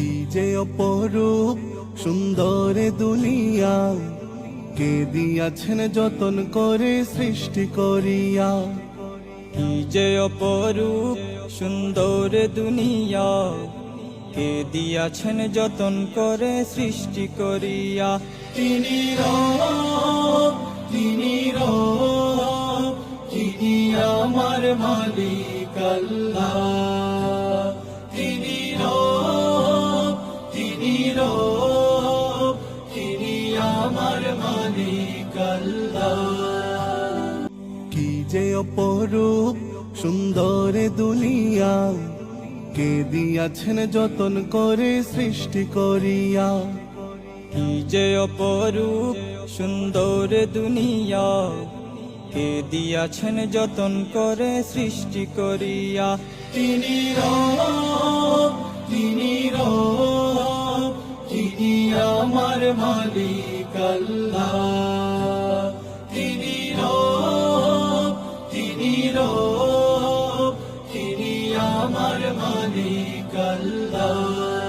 কি যে অপরূপ সুন্দর দুনিয়া। কে দিয়াছেন যতন করে সৃষ্টি করিয়া। কি যে অপরূপ সুন্দর দুনিয়া। কে দিয়াছেন যতন করে সৃষ্টি করিয়া। তিনি তিনি রব তিনি আমার মালিক আল্লাহ। আমার মালিক কি যে অপরূপ সুন্দর দুনিয়া কে দিয়াছেন যতন করে সৃষ্টি করিয়া। কি যে অপরূপ সুন্দর দুনিয়া কে দিয়াছেন যতন করে সৃষ্টি করিয়া। তিনি রব আমার মালিক আল্লাহ। তিনি রব তিনি তিনি আমার মালিক আল্লাহ।